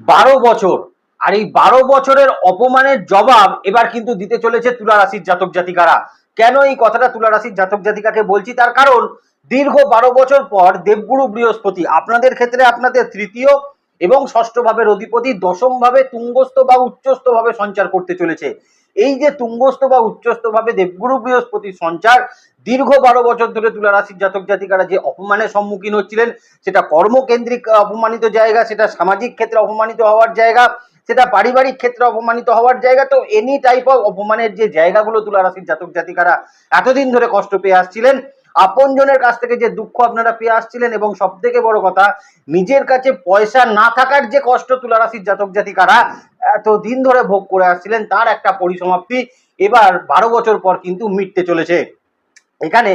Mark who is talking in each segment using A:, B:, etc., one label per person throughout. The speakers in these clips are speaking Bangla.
A: বারো বছর। আর এই বারো বছরের অপমানের জবাব এবার কিন্তু দিতে চলেছে তুলা রাশির জাতক জাতিকারা। কেন এই কথাটা তুলা রাশির জাতক জাতিকাকে বলছি? তার কারণ, দীর্ঘ বারো বছর পর দেবগুরু বৃহস্পতি, আপনাদের ক্ষেত্রে আপনাদের তৃতীয় এবং ষষ্ঠ ভাবের অধিপতি দশম ভাবে তুঙ্গস্থ বা উচ্চস্থ ভাবে সঞ্চার করতে চলেছে। এই যে তুঙ্গস্থ বা উচ্চস্থ ভাবে দেবগুরু বৃহস্পতির সঞ্চার দীর্ঘ বারো বছর ধরে তুলা রাশির জাতক জাতিকারা যে অপমানের সম্মুখীন হচ্ছিলেন, সেটা কর্মকেন্দ্রিক অপমানিত জায়গা, সেটা সামাজিক ক্ষেত্রে অপমানিত হওয়ার জায়গা, সেটা পারিবারিক ক্ষেত্রে অপমানিত হওয়ার জায়গা, তো এনি টাইপ অফ অপমানের যে জায়গাগুলো তুলা রাশির জাতক জাতিকারা এতদিন ধরে কষ্ট পেয়ে আসছিলেন, আপনজনের কাছ থেকে যে দুঃখ আপনারা পেয়ে আসছিলেন এবং সব থেকে বড় কথা, নিজের কাছে পয়সা না থাকার যে কষ্ট তুলা রাশির জাতক জাতিকারা এত দিন ধরে ভোগ করে আসছিলেন, তার একটা পরিসমাপ্তি এবার বারো বছর পর কিন্তু মিটতে চলেছে। এখানে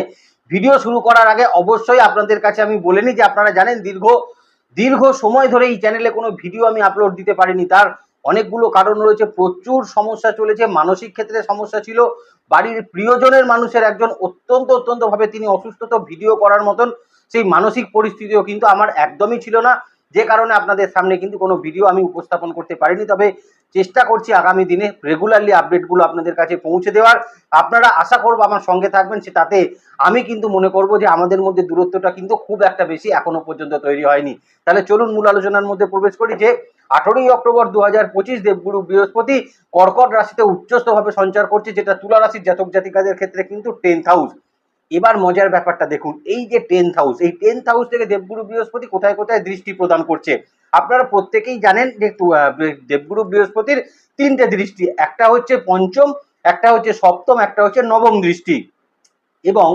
A: ভিডিও শুরু করার আগে অবশ্যই আপনাদের কাছে আমি বলে নিই যে আপনারা জানেন দীর্ঘ দীর্ঘ সময় ধরে এই চ্যানেলে কোনো ভিডিও আমি আপলোড দিতে পারিনি। তার অনেকগুলো কারণ রয়েছে, প্রচুর সমস্যা চলেছে, মানসিক ক্ষেত্রে সমস্যা ছিল, বাড়ির প্রিয়জনের মানুষের একজন অত্যন্ত, অত্যন্তভাবে তিনি অসুস্থ, তো ভিডিও করার মতন সেই মানসিক পরিস্থিতিও কিন্তু আমার একদমই ছিল না। যে কারণে আপনাদের সামনে কিন্তু কোনো ভিডিও আমি উপস্থাপন করতে পারিনি, তবে চেষ্টা করছি আগামী দিনে রেগুলারলি আপডেটগুলো আপনাদের কাছে পৌঁছে দেওয়ার। আপনারা আশা করব আমার সঙ্গে থাকবেন, সে তাতে আমি কিন্তু মনে করব যে আমাদের মধ্যে দূরত্বটা কিন্তু খুব একটা বেশি এখনও পর্যন্ত তৈরি হয়নি। তাহলে চলুন মূল আলোচনার মধ্যে প্রবেশ করি যে, আঠেরোই অক্টোবর দু হাজার পঁচিশ দেবগুরু বৃহস্পতি কর্কট রাশিতে উচ্চস্থভাবে সঞ্চার করছে, যেটা তুলা রাশির জাতক জাতিকাদের ক্ষেত্রে কিন্তু টেন্থ হাউস এবার মজার ব্যাপারটা দেখুন, এই যে টেন্থ হাউস এই টেন্থ হাউস থেকে দেবগুরু বৃহস্পতি কোথায় কোথায় দৃষ্টি প্রদান করছে? আপনারা প্রত্যেকেই জানেন যে দেবগুরু বৃহস্পতির তিনটে দৃষ্টি, একটা হচ্ছে পঞ্চম, একটা হচ্ছে সপ্তম, একটা হচ্ছে নবম দৃষ্টি। এবং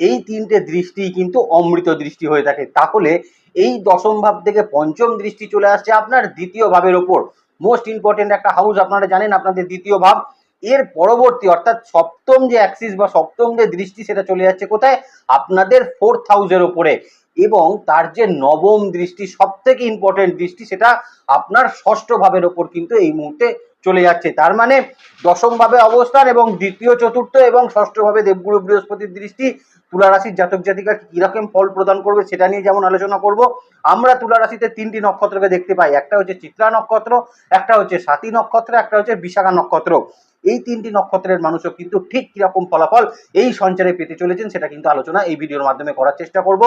A: এই তিনটে দৃষ্টি কিন্তু অমৃত দৃষ্টি হয়ে থাকে। তাহলে এই দশম ভাব থেকে পঞ্চম দৃষ্টি চলে আসছে আপনার দ্বিতীয় ভাবের ওপর। মোস্ট ইম্পর্টেন্ট একটা হাউস আপনারা জানেন, আপনাদের দ্বিতীয় ভাব এর পরবর্তী, অর্থাৎ সপ্তম যে অ্যাক্সিস বা সপ্তম যে দৃষ্টি, সেটা চলে যাচ্ছে কোথায়? আপনাদের ফোর্থ হাউসের ওপরে এবং তার যে নবম দৃষ্টি সব থেকে ইম্পর্টেন্ট দৃষ্টি, সেটা আপনার ষষ্ঠ ভাবের ওপর কিন্তু এই মুহূর্তে চলে যাচ্ছে। তার মানে দশম ভাবে অবস্থান এবং দ্বিতীয়, চতুর্থ এবং ষষ্ঠ ভাবে দেবগুরু বৃহস্পতির দৃষ্টি তুলা রাশির জাতক জাতিকা কীরকম ফল প্রদান করবে সেটা নিয়ে যেমন আলোচনা করব। আমরা তুলা রাশিতে তিনটি নক্ষত্রকে দেখতে পাই। একটা হচ্ছে চিত্রা নক্ষত্র, একটা হচ্ছে সাতী নক্ষত্র, একটা হচ্ছে বিশাখা নক্ষত্র। এই তিনটি নক্ষত্রের মানুষও কিন্তু ঠিক কীরকম ফলাফল এই সঞ্চারে পেতে চলেছেন সেটা কিন্তু আলোচনা এই ভিডিওর মাধ্যমে করার চেষ্টা করব।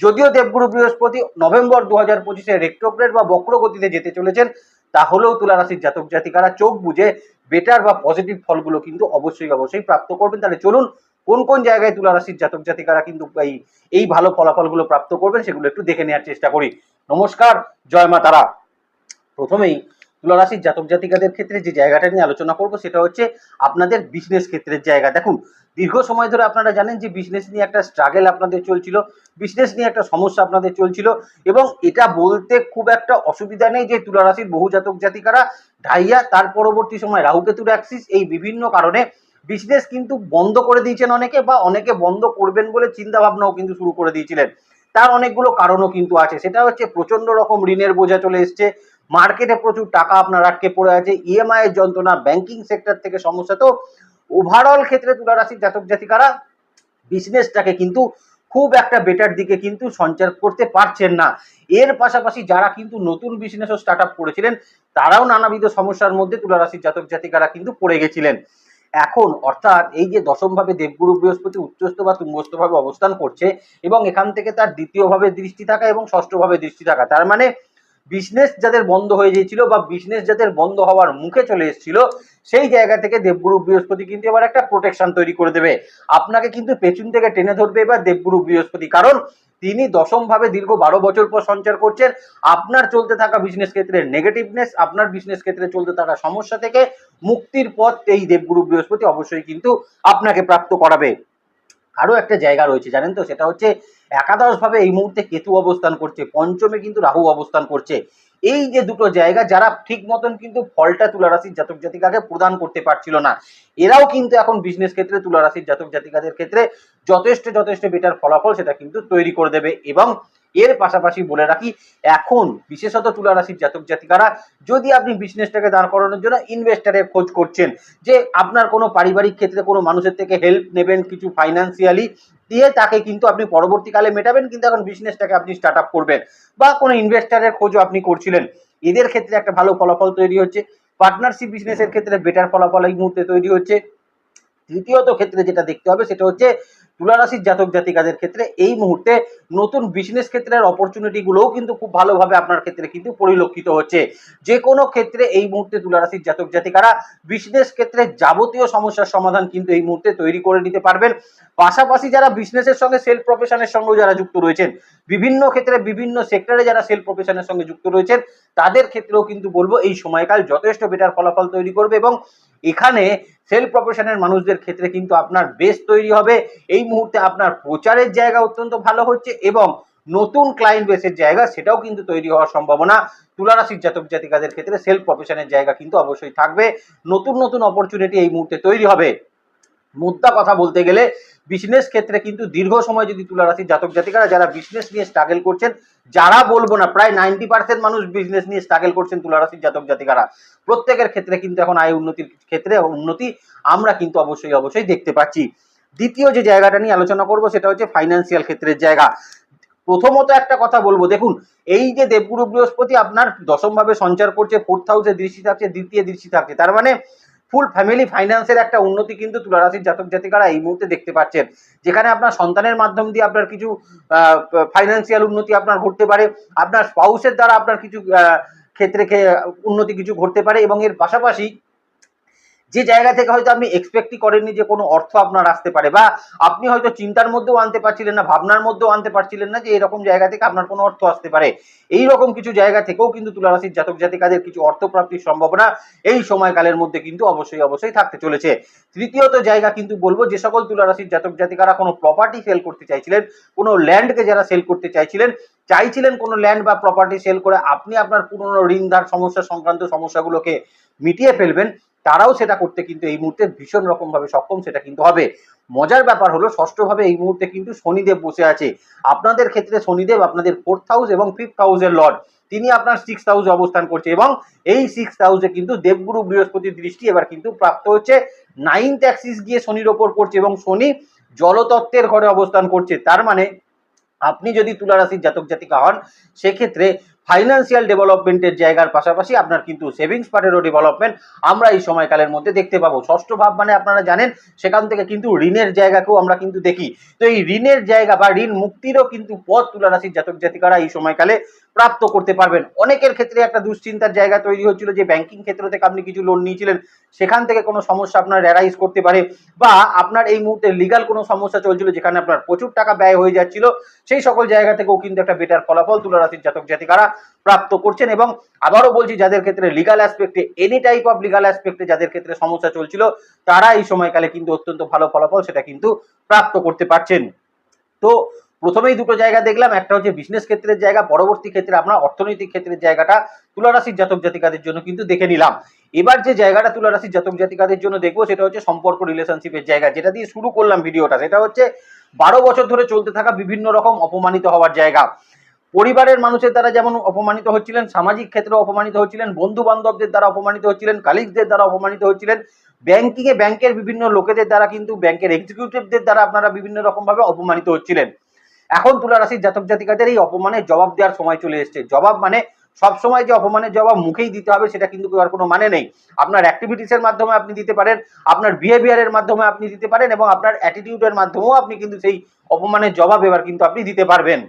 A: যদিও দেবগুরু বৃহস্পতি নভেম্বর দু হাজার পঁচিশে রেক্টোগ্রেড বা বক্র গতিতে যেতে চলেছেন তাহলেও তুলা রাশির জাতক জাতিকারা চোখ বুঝে বেটার বা পজিটিভ ফলগুলো কিন্তু অবশ্যই অবশ্যই প্রাপ্ত করবেন। তাহলে চলুন, কোন কোন জায়গায় তুলা রাশির জাতক জাতিকারা কিন্তু এই এই ভালো ফলাফলগুলো প্রাপ্ত করবেন সেগুলো একটু দেখে নেওয়ার চেষ্টা করি। নমস্কার, জয় মা তারা। প্রথমেই তুলা রাশির জাতক জাতিকাদের ক্ষেত্রে যে জায়গাটা নিয়ে আলোচনা করব সেটা হচ্ছে আপনাদের বিজনেস ক্ষেত্রের জায়গা। দেখুন দীর্ঘ সময় ধরে আপনারা জানেন যে বিজনেস নিয়ে একটা স্ট্রাগল আপনাদের চলছিল বিজনেস নিয়ে একটা সমস্যা আপনাদের চলছিল এবং এটা বলতে খুব একটা অসুবিধা নেই যে তুলা রাশির বহু জাতক জাতিকারা, ঢাইয়া, তার পরবর্তী সময় রাহুকেতুর অ্যাক্সিস এই বিভিন্ন কারণে বিজনেস কিন্তু বন্ধ করে দিয়েছেন অনেকে বা অনেকে বন্ধ করবেন বলে চিন্তা ভাবনাও কিন্তু শুরু করে দিয়েছিলেন। তার অনেকগুলো কারণও কিন্তু আছে। সেটা হচ্ছে প্রচণ্ড রকম ঋণের বোঝা চলে এসছে মার্কেটে প্রচুর টাকা আপনার আটকে পড়ে আছে ইএমআই এর যন্ত্রণা ব্যাংকিং সেক্টর থেকে সমস্যা তো ওভারঅল ক্ষেত্রে তুলা রাশির জাতক জাতিকারা বিজনেসটাকে কিন্তু খুব একটা বেটার দিকে কিন্তু সঞ্চার করতে পারছেন না। এর পাশাপাশি যারা কিন্তু নতুন বিজনেসও স্টার্ট আপ করেছিলেন, তারাও নানাবিধ সমস্যার মধ্যে তুলা রাশির জাতক জাতিকারা কিন্তু পড়ে গেছিলেন। এখন অর্থাৎ এই যে দশম ভাবে দেবগুরু বৃহস্পতি উচ্চস্থ বা তুঙ্গস্থ ভাবে অবস্থান করছে এবং এখান থেকে তার দ্বিতীয় ভাবে দৃষ্টি থাকা এবং ষষ্ঠ ভাবে দৃষ্টি থাকা, তার মানে বিজনেস যাদের বন্ধ হয়ে গিয়েছিল বা বিজনেস যাদের বন্ধ হওয়ার মুখে চলে এসেছিল, সেই জায়গা থেকে দেবগুরু বৃহস্পতি কিন্তু এবার একটা প্রোটেকশন তৈরি করে দেবে। আপনাকে কিন্তু পেছন থেকে টেনে ধরবে এবার দেবগুরু বৃহস্পতি। কারণ তিনি দশম ভাবে দীর্ঘ বারো বছর পর সঞ্চার করছেন। আপনার চলতে থাকা বিজনেস ক্ষেত্রে নেগেটিভনেস আপনার বিজনেস ক্ষেত্রে চলতে থাকা সমস্যা থেকে মুক্তির পথ এই দেবগুরু বৃহস্পতি অবশ্যই কিন্তু আপনাকে প্রাপ্ত করাবে। আরও একটা জায়গা রয়েছে, জানেন তো? সেটা হচ্ছে একাদশভাবে এই মুহূর্তে কেতু অবস্থান করছে, পঞ্চমে কিন্তু রাহু অবস্থান করছে। এই যে দুটো জায়গা, যারা ঠিক মতন কিন্তু ফলটা তুলারাশির জাতক জাতিকাকে প্রদান করতে পারছিল না, এরাও কিন্তু এখন বিজনেস ক্ষেত্রে, তুলারাশির জাতক জাতিকাদের ক্ষেত্রে যথেষ্ট যথেষ্ট বেটার ফলাফল সেটা কিন্তু তৈরি করে দেবে এবং এর পাশাপাশি বলে রাখি, এখন বিশেষত তুলা রাশির জাতক জাতিকারা যদি আপনি বিজনেসটাকে দাঁড় করানোর জন্য ইনভেস্টারের খোঁজ করছেন যে আপনার কোনো পারিবারিক ক্ষেত্রে কোনো মানুষের থেকে হেল্প নেবেন কিছু ফাইন্যান্সিয়ালি দিয়ে তাকে কিন্তু আপনি পরবর্তীকালে মেটাবেন, কিন্তু এখন বিজনেসটাকে আপনি স্টার্ট আপ করবেন বা কোনো ইনভেস্টারের খোঁজও আপনি করছিলেন। এদের ক্ষেত্রে একটা ভালো ফলাফল তৈরি হচ্ছে। পার্টনারশিপ বিজনেসের ক্ষেত্রে বেটার ফলাফল এই মুহূর্তে তৈরি হচ্ছে। তৃতীয়ত ক্ষেত্রে যেটা দেখতে হবে, সেটা হচ্ছে তুলারাশির জাতক জাতিকাদের ক্ষেত্রে এই মুহূর্তে নতুন বিজনেস ক্ষেত্রের অপরচুনিটি গুলোও কিন্তু খুব ভালোভাবে আপনার ক্ষেত্রে কিন্তু পরিলক্ষিত হচ্ছে। যে কোনো ক্ষেত্রে এই মুহূর্তে তুলারাশির জাতক জাতিকারা বিজনেস ক্ষেত্রে যাবতীয় সমস্যার সমাধান কিন্তু এই মুহূর্তে তৈরি করে নিতে পারবেন। পাশাপাশি যারা বিজনেসের সঙ্গে সেলফ প্রফেশনের সঙ্গেও যারা যুক্ত রয়েছেন, বিভিন্ন ক্ষেত্রে বিভিন্ন সেক্টরে যারা সেলফ প্রফেশনের সঙ্গে যুক্ত রয়েছেন তাদের ক্ষেত্রেও কিন্তু বলব এই সময়কাল যথেষ্ট বেটার ফলাফল তৈরি করবে এবং এখানে সেলফ প্রফেশনের মানুষদের ক্ষেত্রে কিন্তু আপনার বেস তৈরি হবে। এই মুহূর্তে আপনার প্রচারের জায়গা অত্যন্ত ভালো হচ্ছে এবং নতুন ক্লায়েন্ট বেসের জায়গা সেটাও কিন্তু তৈরি হওয়ার সম্ভাবনা। তুলারাশির জাতক জাতিকাদের ক্ষেত্রে সেলফ প্রফেশনের জায়গা কিন্তু অবশ্যই থাকবে। নতুন নতুন অপরচুনিটি এই মুহূর্তে তৈরি হবে। মুদ্রা কথা বলতে গেলে বিজনেস ক্ষেত্রে কিন্তু দীর্ঘ সময় যদি তুলা রাশির জাতক জাতিকারা যারা বিজনেস নিয়ে স্ট্রাগল করছেন, যারা বলব না, প্রায় নাইনটি পার্সেন্ট মানুষ বিজনেস নিয়ে স্ট্রাগল করছেন তুলা রাশির জাতক জাতিকারা। প্রত্যেকের ক্ষেত্রে কিন্তু এখন আয় উন্নতির ক্ষেত্রে উন্নতি আমরা কিন্তু অবশ্যই অবশ্যই দেখতে পাচ্ছি। দ্বিতীয় যে জায়গাটা নিয়ে আলোচনা করব, সেটা হচ্ছে ফাইন্যান্সিয়াল ক্ষেত্রের জায়গা। প্রথমত একটা কথা বলব, দেখুন, এই যে দেবগুরু বৃহস্পতি আপনার দশম ভাবে সঞ্চার করছে ফোর্থ হাউসে দৃষ্টি থাকছে, দ্বিতীয় দৃষ্টি থাকছে। তার মানে ফুল ফ্যামিলি ফাইন্যান্সের একটা উন্নতি কিন্তু তুলারাশির জাতক জাতিকারা এই মুহূর্তে দেখতে পাচ্ছেন। যেখানে আপনার সন্তানের মাধ্যম দিয়ে আপনার কিছু ফাইন্যান্সিয়াল উন্নতি আপনার ঘটতে পারে, আপনার স্পাউসের দ্বারা আপনার কিছু ক্ষেত্রে উন্নতি কিছু ঘটতে পারে এবং এর পাশাপাশি যে জায়গা থেকে হয়তো আপনি এক্সপেক্টই করেননি যে কোনো অর্থ আপনার আসতে পারে বা আপনি হয়তো চিন্তার মধ্যেও আনতে পারছিলেন না, ভাবনার মধ্যেও আনতে পারছিলেন না যে এরকম জায়গা থেকে আপনার কোনো অর্থ আসতে পারে। এই রকম কিছু জায়গা থেকেও কিন্তু তুলারাশির জাতক জাতিকাদের কিছু অর্থ প্রাপ্তির সম্ভাবনা এই সময়কালের মধ্যে কিন্তু অবশ্যই অবশ্যই থাকতে চলেছে। তৃতীয়ত জায়গা কিন্তু বলব, যে সকল তুলারাশির জাতক জাতিকারা কোনো প্রপার্টি সেল করতে চাইছিলেন, কোনো ল্যান্ডকে যারা সেল করতে চাইছিলেন চাইছিলেন কোনো ল্যান্ড বা প্রপার্টি সেল করে আপনি আপনার পুরনো ঋণ ধার সমস্যা সংক্রান্ত সমস্যাগুলোকে মিটিয়ে ফেলবেন, তারাও সেটা করতে কিন্তু এই মুহূর্তে ভীষণ রকম ভাবে সক্ষম, সেটা কিন্তু হবে। মজার ব্যাপার হলো, ষষ্ঠভাবে এই মুহূর্তে কিন্তু শনিদেব বসে আছে। আপনাদের ক্ষেত্রে শনিদেব আপনাদের ফোর্থ হাউস এবং ফিফথ হাউসের লর্ড তিনি আপনার সিক্স হাউসে অবস্থান করছে এবং এই সিক্স হাউসে কিন্তু দেবগুরু বৃহস্পতির দৃষ্টি এবার কিন্তু প্রাপ্ত হচ্ছে। নাইনথ অ্যাক্সিস গিয়ে শনির ওপর পড়ছে এবং শনি জলতত্ত্বের ঘরে অবস্থান করছে। তার মানে আপনি যদি তুলারাশির জাতক জাতিকা হন, সেক্ষেত্রে ফাইন্যান্সিয়াল ডেভেলপমেন্টের জায়গার পাশাপাশি আপনার কিন্তু সেভিংস পার্টেরও ডেভেলপমেন্ট আমরা এই সময়কালের মধ্যে দেখতে পাবো। ষষ্ঠ ভাব মানে আপনারা জানেন, সেখান থেকে কিন্তু ঋণের জায়গাকেও আমরা কিন্তু দেখি। তো এই ঋণের জায়গা বা ঋণ মুক্তিরও কিন্তু পথ তুলারাশির জাতক জাতিকারা এই সময়কালে প্রাপ্ত করতে পারবেন। অনেকের ক্ষেত্রে একটা দুশ্চিন্তার জায়গা তৈরি হচ্ছিল যে ব্যাংকিং ক্ষেত্র থেকে আপনি কিছু লোন নিয়েছিলেন, সেখান থেকে কোনো সমস্যা আপনার অ্যারাইজ করতে পারে বা আপনার এই মুহূর্তে লিগাল কোনো সমস্যা চলছিল যেখানে আপনার প্রচুর টাকা ব্যয় হয়ে যাচ্ছিল, সেই সকল জায়গা থেকেও কিন্তু একটা বেটার ফলাফল তুলা রাশির জাতক জাতিকারা প্রাপ্ত করছেন এবং আবারও বলছি, যাদের ক্ষেত্রে লিগাল অ্যাসপেক্টে এনি টাইপ অফ লিগাল অ্যাসপেক্টে যাদের ক্ষেত্রে সমস্যা চলছিল, তারা এই সময়কালে কিন্তু অত্যন্ত ভালো ফলাফল সেটা কিন্তু প্রাপ্ত করতে পারছেন। তো প্রথমেই দুটো জায়গা দেখলাম, একটা হচ্ছে বিজনেস ক্ষেত্রের জায়গা, পরবর্তী ক্ষেত্রে আমরা অর্থনৈতিক ক্ষেত্রের জায়গাটা তুলারাশির জাতক জাতিকাদের জন্য কিন্তু দেখে নিলাম। এবার যে জায়গাটা তুলারাশির জাতক জাতিকাদের জন্য দেখব, সেটা হচ্ছে সম্পর্ক রিলেশনশিপের জায়গা, যেটা দিয়ে শুরু করলাম ভিডিওটা। সেটা হচ্ছে বারো বছর ধরে চলতে থাকা বিভিন্ন রকম অপমানিত হওয়ার জায়গা। পরিবারের মানুষের দ্বারা যেমন অপমানিত হচ্ছিলেন, সামাজিক ক্ষেত্রে অপমানিত হচ্ছিলেন বন্ধু বান্ধবদের দ্বারা অপমানিত হচ্ছিলেন কালিগদের দ্বারা অপমানিত হচ্ছিলেন ব্যাংকিং এ ব্যাংকের বিভিন্ন লোকেদের দ্বারা কিন্তু ব্যাংকের এক্সিকিউটিভদের দ্বারা আপনারা বিভিন্ন রকম ভাবে অপমানিত হচ্ছিলেন। এখন তুলা রাশির জাতক জাতিকাদের এই অপমানের জবাব দেওয়ার সময় চলে এসেছে। জবাব মানে সব সময় যে অপমানের জবাব মুখেই দিতে হবে, সেটা কিন্তু আর কোনো মানে নেই। আপনার অ্যাক্টিভিটিসের মাধ্যমে আপনি দিতে পারেন, আপনার বিহেভিয়ারের মাধ্যমে আপনি দিতে পারেন, এবং আপনার অ্যাটিটিউডের মাধ্যমেও আপনি কিন্তু সেই অপমানের জবাব এবার কিন্তু আপনি দিতে পারবেন।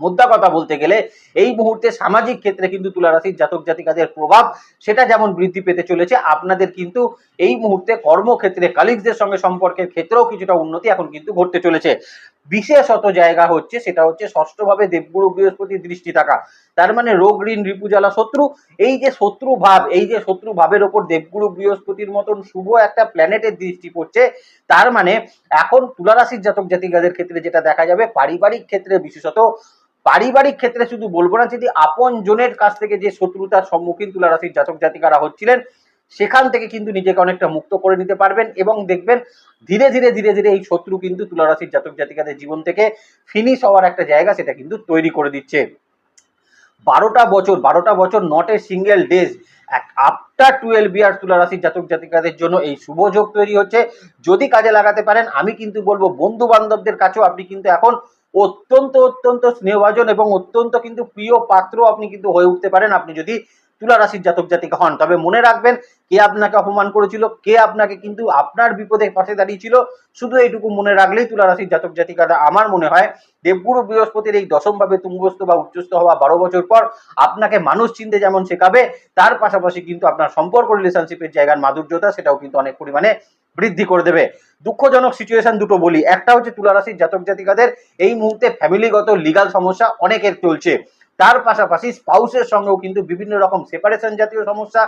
A: মুদ্রা কথা বলতে গেলে, এই মুহূর্তে সামাজিক ক্ষেত্রে কিন্তু তুলা রাশির জাতক জাতিকাদের প্রভাব সেটা যেমন বৃদ্ধি পেতে চলেছে, আপনাদের কিন্তু এই মুহূর্তে কর্মক্ষেত্রে কালিগদের সঙ্গে সম্পর্কের ক্ষেত্রেও কিছুটা উন্নতি এখন কিন্তু ঘটতে চলেছে। বিশেষত জায়গা হচ্ছে সেটা হচ্ছে ষষ্ঠভাবে দেবগুরু বৃহস্পতির দৃষ্টি থাকা। তার মানে রোগ, ঋণ রিপুজালা শত্রু, এই যে শত্রু ভাব, এই যে শত্রু ভাবের ওপর দেবগুরু বৃহস্পতির মতন শুভ একটা প্ল্যানেটের দৃষ্টি পড়ছে, তার মানে এখন তুলারাশির জাতক জাতিকাদের ক্ষেত্রে যেটা দেখা যাবে, পারিবারিক ক্ষেত্রে বিশেষত, পারিবারিক ক্ষেত্রে শুধু বলব না, যদি আপন জনের কাছ থেকে যে শত্রুতার সম্মুখীন তুলা রাশির জাতক জাতিকারা হচ্ছিলেন সেখান থেকে কিন্তু নিজেকে অনেকটা মুক্ত করে নিতে পারবেন এবং দেখবেন ধীরে ধীরে ধীরে ধীরে এই শত্রু কিন্তু তুলা রাশির জাতক জাতিকাদের জীবন থেকে ফিনিশ হওয়ার একটা জায়গা সেটা কিন্তু তৈরি করে দিচ্ছে। বারোটা বছর বারোটা বছর not a single days after twelve year তুলা রাশির জাতক জাতিকাদের জন্য এই শুভ যোগ তৈরি হচ্ছে। যদি কাজে লাগাতে পারেন, আমি কিন্তু বলব বন্ধু বান্ধবদের কাছেও আপনি কিন্তু এখন অত্যন্ত অত্যন্ত স্নেহভাজন এবং অত্যন্ত কিন্তু প্রিয় পাত্র আপনি কিন্তু হয়ে উঠতে পারেন। আপনি যদি তুলা রাশির জাতক জাতিকা হন। তবে মনে রাখবেন, কে আপনাকে অপমান করেছিল, কে আপনাকে কিন্তু আপনার বিপদে পাশে দাঁড়িয়েছিল, শুধু এইটুকু মনে রাখলেই তুলা রাশির জাতক জাতিকারা আমার মনে হয় দেবগুরু বৃহস্পতির এই দশমভাবে তুঙ্গস্থ বা উচ্চস্থ হওয়া বারো বছর পর আপনাকে মানুষ চিনতে যেমন শেখাবে, তার পাশাপাশি কিন্তু আপনার সম্পর্ক রিলেশনশিপের জায়গার মাধুর্যতা সেটাও কিন্তু অনেক পরিমাণে বৃদ্ধি করে দেবে। দুঃখজনক সিচুয়েশন দুটো বলি। একটা হচ্ছে তুলা রাশির জাতক জাতিকাদের এই মুহূর্তে ফ্যামিলিগত লিগাল সমস্যা অনেকের চলছে। তার পাশাপাশি স্পাউসের সঙ্গেও কিন্তু বিভিন্ন রকম সেপারেশন জাতীয় সমস্যা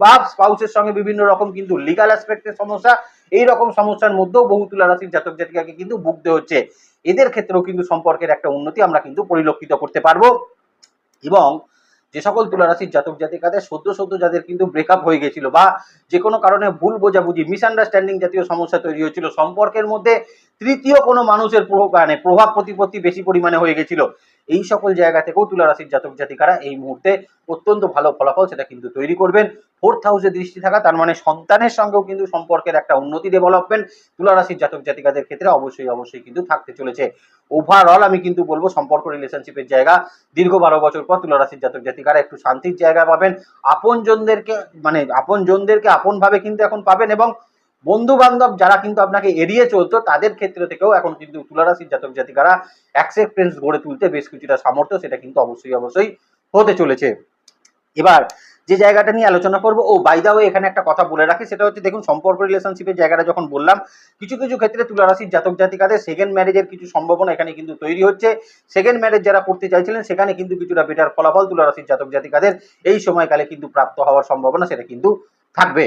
A: বা স্পাউসের সঙ্গে বিভিন্ন রকম কিন্তু লিগাল অ্যাসপেক্টের সমস্যা, এই রকম সমস্যার মধ্যেও বহু তুলা রাশির জাতক জাতিকাকে কিন্তু ভুগতে হচ্ছে। এদের ক্ষেত্রেও কিন্তু সম্পর্কের একটা উন্নতি আমরা কিন্তু পরিলক্ষিত করতে পারব। এবং যে সকল তুলারাশির জাতক জাতিকাদের সদ্য সদ্য যাদের কিন্তু ব্রেকআপ হয়ে গেছিল বা যে কোনো কারণে ভুল বোঝাবুঝি মিসআন্ডারস্ট্যান্ডিং জাতীয় সমস্যা তৈরি হয়েছিল, সম্পর্কের মধ্যে তৃতীয় কোনো মানুষের প্রভাব মানে প্রভাব প্রতিপত্তি বেশি পরিমাণে হয়ে গেছিল। এই সকল জায়গা থেকেও তুলা রাশির জাতক জাতিকারা এই মুহূর্তে অত্যন্ত ভালো ফলাফল সেটা কিন্তু তৈরি করবেন। ফোর্থ হাউসে দৃষ্টি থাকা, তার মানে সন্তানের সঙ্গেও কিন্তু সম্পর্কের একটা উন্নতি ডেভেলপমেন্ট তুলা রাশির জাতক জাতিকাদের ক্ষেত্রে অবশ্যই অবশ্যই কিন্তু থাকতে চলেছে। ওভারঅল আমি কিন্তু বলব সম্পর্ক রিলেশনশিপের জায়গা, দীর্ঘ বারো বছর পর তুলা রাশির জাতক জাতিকারা একটু শান্তির জায়গা পাবেন। আপনজনদেরকে মানে আপনজনদেরকে আপনভাবে কিন্তু এখন পাবেন এবং বন্ধু বান্ধব যারা কিন্তু আপনাকে এড়িয়ে চলতো, তাদের ক্ষেত্র থেকেও এখন কিন্তু তুলারাশির জাতক জাতিকারা অ্যাকসেপ্টেন্স গড়ে তুলতে বেশ কিছুটা সামর্থ্য, সেটা কিন্তু অবশ্যই অবশ্যই হতে চলেছে। এবার যে জায়গাটা নিয়ে আলোচনা করব, ও বাইদাও এখানে একটা কথা বলে রাখি, সেটা হচ্ছে দেখুন, সম্পর্ক রিলেশনশিপের জায়গাটা যখন বললাম, কিছু কিছু ক্ষেত্রে তুলারাশির জাতক জাতিকাদের সেকেন্ড ম্যারেজের কিছু সম্ভাবনা এখানে কিন্তু তৈরি হচ্ছে। সেকেন্ড ম্যারেজ যারা করতে চাইছিলেন, সেখানে কিন্তু কিছুটা বেটার ফলাফল তুলারাশির জাতক জাতিকাদের এই সময়কালে কিন্তু প্রাপ্ত হওয়ার সম্ভাবনা সেটা কিন্তু থাকবে।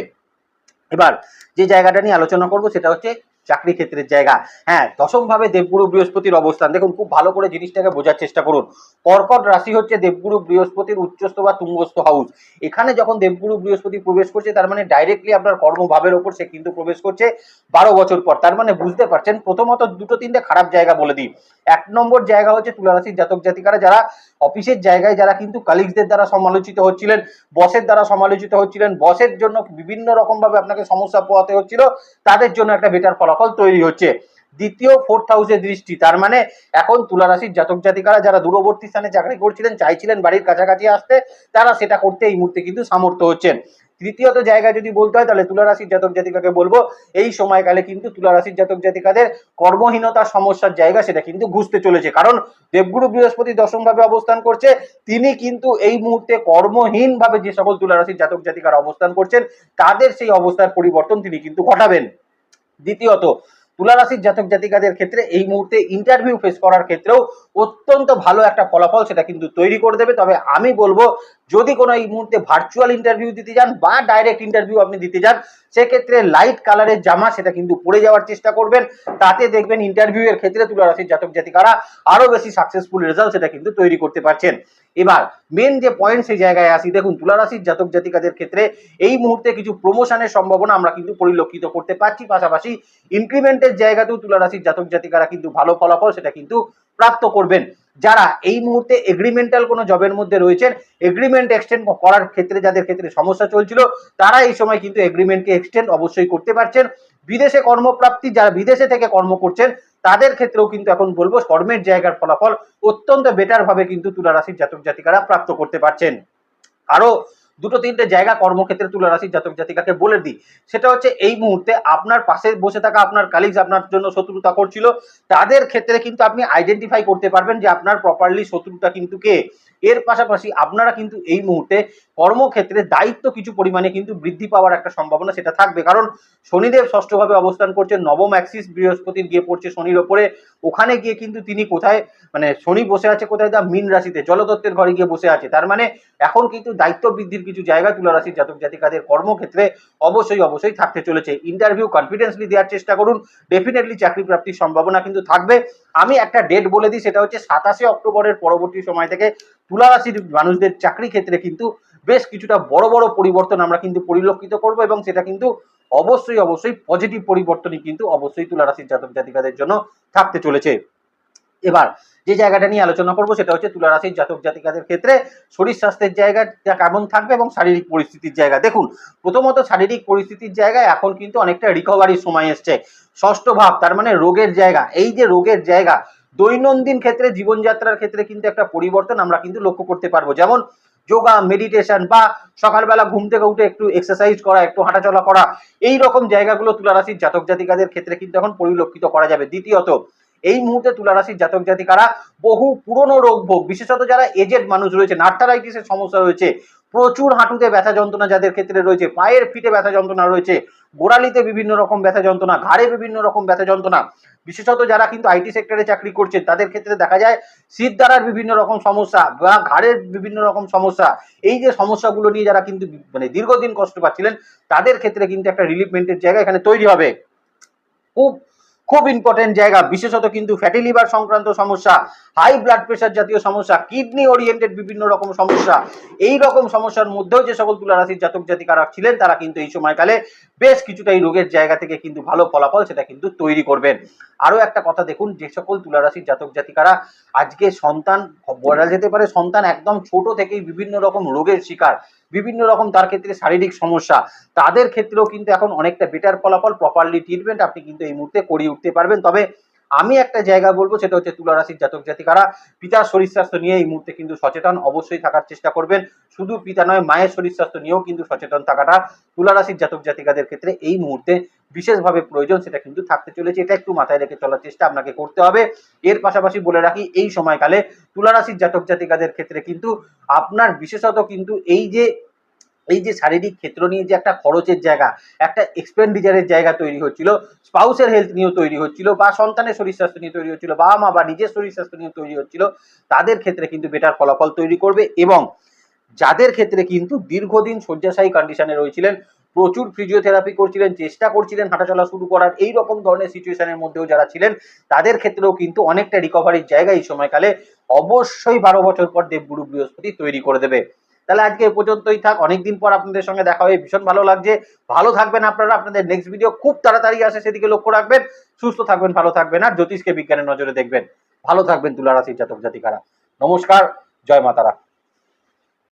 A: এবার যে জায়গাটা নিয়ে আলোচনা করব সেটা হচ্ছে চাকরি ক্ষেত্রের জায়গা। হ্যাঁ দশম ভাবে দেবগুরু বৃহস্পতির অবস্থান। দেখুন, খুব ভালো করে জিনিসটাকে বোঝার চেষ্টা করুন। কর্কট রাশি হচ্ছে দেবগুরু বৃহস্পতির উচ্চস্থ বা তুঙ্গস্থ হাউস এখানে যখন দেবগুরু বৃহস্পতি প্রবেশ করছে, তার মানে ডাইরেক্টলি আপনার কর্মভাবের ওপর সে কিন্তু প্রবেশ করছে বারো বছর পর। তার মানে বুঝতে পারছেন, প্রথমত দুটো তিনটে খারাপ জায়গা বলে দিই। এক নম্বর জায়গা হচ্ছে তুলারাশির জাতক জাতিকারা, যারা অফিসের জায়গায় যারা কিন্তু কালিগসদের দ্বারা সমালোচিত হচ্ছিলেন বসের দ্বারা সমালোচিত হচ্ছিলেন বসের জন্য বিভিন্ন রকমভাবে আপনাকে সমস্যা পোয়াতে হচ্ছিল, তাদের জন্য একটা বেটার ফলাফল তৈরি হচ্ছে। দ্বিতীয় ফোর্থ হাউসের দৃষ্টি, তার মানে এখন তুলারাশির জাতক জাতিকারা যারা দূরবর্তী স্থানে চাকরি করছিলেন, চাইছিলেন বাড়ির কাছাকাছি আসতে, তারা সেটা করতে এই মুহূর্তে কিন্তু সামর্থ্য হচ্ছেন। তৃতীয়ত জায়গায় যদি বলতে হয়, তাহলে তুলা রাশির জাতক জাতিকাকে বলব। এই সময়কালে কিন্তু তুলা রাশির জাতক জাতিকাদের কর্মহীনতার সমস্যার জায়গা সেটা কিন্তু ঘুষতে চলেছে। কারণ দেবগুরু বৃহস্পতি দশম ভাবে অবস্থান করছে, তিনি কিন্তু এই মুহূর্তে কর্মহীন ভাবে যে সকল তুলা রাশির জাতক জাতিকারা অবস্থান করছেন, তাদের সেই অবস্থার পরিবর্তন তিনি কিন্তু ঘটাবেন। দ্বিতীয়ত, তুলা রাশির জাতক জাতিকাদের ক্ষেত্রে এই মুহূর্তে ইন্টারভিউ ফেস করার ক্ষেত্রেও অত্যন্ত ভালো একটা ফলাফল সেটা কিন্তু তৈরি করে দেবে। তবে আমি বলব, যদি কোনো এই মুহূর্তে ভার্চুয়াল ইন্টারভিউ দিতে যান বা ডাইরেক্ট ইন্টারভিউ আপনি দিতে যান সেক্ষেত্রে লাইট কালারের জামা সেটা কিন্তু পরে যাওয়ার চেষ্টা করবেন। তাতে দেখবেন ইন্টারভিউ এর ক্ষেত্রে তুলা রাশির জাতক জাতিকারা আরও বেশি সাকসেসফুল রেজাল্ট সেটা কিন্তু তৈরি করতে পারছেন। এবার মেন যে পয়েন্ট সেই জায়গায় আসি, দেখুন তুলা রাশির জাতক জাতিকাদের ক্ষেত্রে এই মুহূর্তে কিছু প্রমোশনের সম্ভাবনা আমরা কিন্তু পরিলক্ষিত করতে পারছি। পাশাপাশি ইনক্রিমেন্টের জায়গাতেও তুলা রাশির জাতক জাতিকারা কিন্তু ভালো ফলাফল সেটা কিন্তু প্রাপ্ত করবেন। যারা এই মুহূর্তে এগ্রিমেন্টাল কোনো জবের মধ্যে রয়েছেন এগ্রিমেন্ট এক্সটেন্ড করার ক্ষেত্রে, যাদের ক্ষেত্রে সমস্যা চলছিল, তারা এই সময় কিন্তু এগ্রিমেন্টকে এক্সটেন্ড অবশ্যই করতে পারছেন। বিদেশে কর্মপ্রাপ্তি, যারা বিদেশে থেকে কর্ম করছেন, তাদের ক্ষেত্রেও কিন্তু এখন বলব, কর্মের জায়গার ফলাফল অত্যন্ত বেটার ভাবে কিন্তু তুলা রাশির জাতক জাতিকারা প্রাপ্ত করতে পারছেন। আরও দুটো তিনটে জায়গা কর্মক্ষেত্রে তুলে রাশি জাতক জাতিকাকে বলে দিই। সেটা হচ্ছে এই মুহূর্তে আপনার পাশে বসে থাকা আপনার কালিগস আপনার জন্য শত্রুতা করছিল। তাদের ক্ষেত্রে কিন্তু আপনি আইডেন্টিফাই করতে পারবেন যে আপনার প্রপারলি শত্রুটা কিন্তু কে? এর পাশাপাশি আপনারা কিন্তু এই মুহূর্তে কর্মক্ষেত্রে দায়িত্ব কিছু পরিমাণে কিন্তু বৃদ্ধি পাওয়ার একটা সম্ভাবনা সেটা থাকবে। কারণ শনিদেব ষষ্ঠভাবে অবস্থান করছে নবম অ্যাক্সিস বৃহস্পতির গিয়ে পড়ছে শনির ওপরে। ওখানে গিয়ে কিন্তু তিনি কোথায় মানে শনি বসে আছে কোথায়? দা মীন রাশিতে জলতত্ত্বের ঘরে গিয়ে বসে আছে। তার মানে এখন কিন্তু দায়িত্ব বৃদ্ধির কিছু জায়গা তুলা রাশির জাতক জাতিকাদের কর্মক্ষেত্রে অবশ্যই অবশ্যই থাকতে চলেছে। ইন্টারভিউ কনফিডেন্সলি দেওয়ার চেষ্টা করুন। ডেফিনেটলি চাকরি প্রাপ্তির সম্ভাবনা কিন্তু থাকবে। আমি একটা ডেট বলে দিই, সেটা হচ্ছে সাতাশে অক্টোবরের পরবর্তী সময় থেকে তুলা রাশির মানুষদের চাকরি ক্ষেত্রে কিন্তু বেশ কিছুটা বড় বড় পরিবর্তন আমরা কিন্তু পরিলক্ষিত করব এবং সেটা কিন্তু অবশ্যই অবশ্যই পজিটিভ পরিবর্তনই কিন্তু অবশ্যই তুলা রাশির জাতক জাতিকাদের জন্য থাকতে চলেছে। এবার যে জায়গাটা নিয়ে আলোচনা করব সেটা হচ্ছে তুলা রাশির জাতক জাতিকাদের ক্ষেত্রে শরীর স্বাস্থ্যের জায়গাটা কেমন থাকবে এবং শারীরিক পরিস্থিতির জায়গা। দেখুন, প্রথমত শারীরিক পরিস্থিতির জায়গায় এখন কিন্তু অনেকটা রিকভারির সময় এসছে। ষষ্ঠ ভাব, তার মানে রোগের জায়গা। এই যে রোগের জায়গা, দৈনন্দিন ক্ষেত্রে, জীবনযাত্রার ক্ষেত্রে কিন্তু একটা পরিবর্তন আমরা কিন্তু লক্ষ্য করতে পারব। যেমন যোগা মেডিটেশন বা সকালবেলা ঘুম থেকে উঠে একটু এক্সারসাইজ করা, একটু হাঁটাচলা করা, এই রকম জায়গাগুলো তুলারাশির জাতক জাতিকাদের ক্ষেত্রে কিন্তু এখন পরিলক্ষিত করা যাবে। দ্বিতীয়ত, এই মুহূর্তে তুলারাশির জাতক জাতিকারা বহু পুরনো রোগ ভোগ, বিশেষত যারা এজেড মানুষ রয়েছে নার্থারাইটিসের সমস্যা রয়েছে, প্রচুর হাঁটুতে ব্যথা যন্ত্রণা যাদের ক্ষেত্রে রয়েছে, পায়ের ফিটে ব্যথা যন্ত্রণা রয়েছে, গোড়ালিতে বিভিন্ন রকম ব্যথা যন্ত্রণা, ঘাড়ে বিভিন্ন রকম ব্যথা যন্ত্রণা বিশেষত যারা কিন্তু আইটি সেক্টরে চাকরি করছে তাদের ক্ষেত্রে দেখা যায় শীত দ্বারার বিভিন্ন রকম সমস্যা বা ঘাড়ের বিভিন্ন রকম সমস্যা। এই যে সমস্যাগুলো নিয়ে যারা কিন্তু মানে দীর্ঘদিন কষ্ট পাচ্ছিলেন, তাদের ক্ষেত্রে কিন্তু একটা রিলিফমেন্টের জায়গা এখানে তৈরি হবে। খুব খুব ইম্পর্টেন্ট জায়গা। বিশেষত কিন্তু ফ্যাটি লিভার সংক্রান্ত সমস্যা হাই ব্লাড প্রেশার জাতীয় সমস্যা কিডনি ওরিয়েন্টেড বিভিন্ন রকম সমস্যা। এই রকম সমস্যার মধ্যেও যে সকল তুলা রাশির জাতক জাতিকারা ছিলেন, তারা কিন্তু এই সময়কালে বেশ কিছুটা এই রোগের জায়গা থেকে কিন্তু ভালো ফলাফল সেটা কিন্তু তৈরি করবেন। আরও একটা কথা দেখুন, যে সকল তুলা রাশির জাতক জাতিকারা আজকে সন্তান, বলা যেতে পারে সন্তান একদম ছোট থেকেই বিভিন্ন রকম রোগের শিকার। বিভিন্ন রকম তার ক্ষেত্রে শারীরিক সমস্যা, তাদের ক্ষেত্রেও কিন্তু এখন অনেকটা বেটার ফলাফল প্রপারলি ট্রিটমেন্ট আপনি কিন্তু এই মুহূর্তে করিয়ে উঠতে পারবেন। তবে আমি একটা জায়গা বলব, সেটা হচ্ছে তুলা রাশির জাতক জাতিকারা। পিতার শরীর স্বাস্থ্য নিয়ে এই মুহূর্তে কিন্তু সচেতন অবশ্যই থাকার চেষ্টা করবেন। শুধু পিতা নয়, মায়ের শরীর স্বাস্থ্য নিয়েও কিন্তু সচেতন থাকাটা তুলা রাশির জাতক জাতিকাদের ক্ষেত্রে এই মুহূর্তে বিশেষভাবে প্রয়োজন, সেটা কিন্তু থাকতে চলেছে। এটা একটু মাথায় রেখে চলার চেষ্টা আপনাকে করতে হবে। এর পাশাপাশি বলে রাখি, এই সময়কালে তুলা রাশির জাতক জাতিকাদের ক্ষেত্রে কিন্তু আপনার বিশেষত কিন্তু এই যে এই যে শারীরিক ক্ষেত্র নিয়ে যে একটা খরচের জায়গা, একটা এক্সপেন্ডিচারের জায়গা তৈরি হচ্ছিল, স্পাউসের হেলথ নিয়েও তৈরি হচ্ছিল, বা সন্তানের শরীর স্বাস্থ্য নিয়ে তৈরি হচ্ছিল, বাবা মা বা নিজের শরীর স্বাস্থ্য নিয়ে তৈরি হচ্ছিল, তাদের ক্ষেত্রে কিন্তু বেটার ফলাফল তৈরি করবে এবং যাদের ক্ষেত্রে কিন্তু দীর্ঘদিন শয্যাশায়ী কন্ডিশনে রয়েছিলেন, প্রচুর ফিজিওথেরাপি করছিলেন, চেষ্টা করছিলেন হাঁটাচলা শুরু করার, এই রকম ধরনের সিচুয়েশনের মধ্যেও যারা ছিলেন, তাদের ক্ষেত্রেও কিন্তু অনেকটা রিকভারির জায়গা এই সময়কালে অবশ্যই বারো বছর পর দেবগুরু বৃহস্পতি তৈরি করে দেবে। তাহলে আজকে এ পর্যন্তই থাক। অনেকদিন পর আপনাদের সঙ্গে দেখা হয়ে ভীষণ ভালো লাগছে। ভালো থাকবেন আপনারা। আপনাদের নেক্সট ভিডিও খুব তাড়াতাড়ি আসে, সেদিকে লক্ষ্য রাখবেন। সুস্থ থাকবেন, ভালো থাকবেন আর জ্যোতিষকে বিজ্ঞানের নজরে দেখবেন। ভালো থাকবেন তুলা রাশির জাতক জাতিকারা। নমস্কার। জয় মাতারা।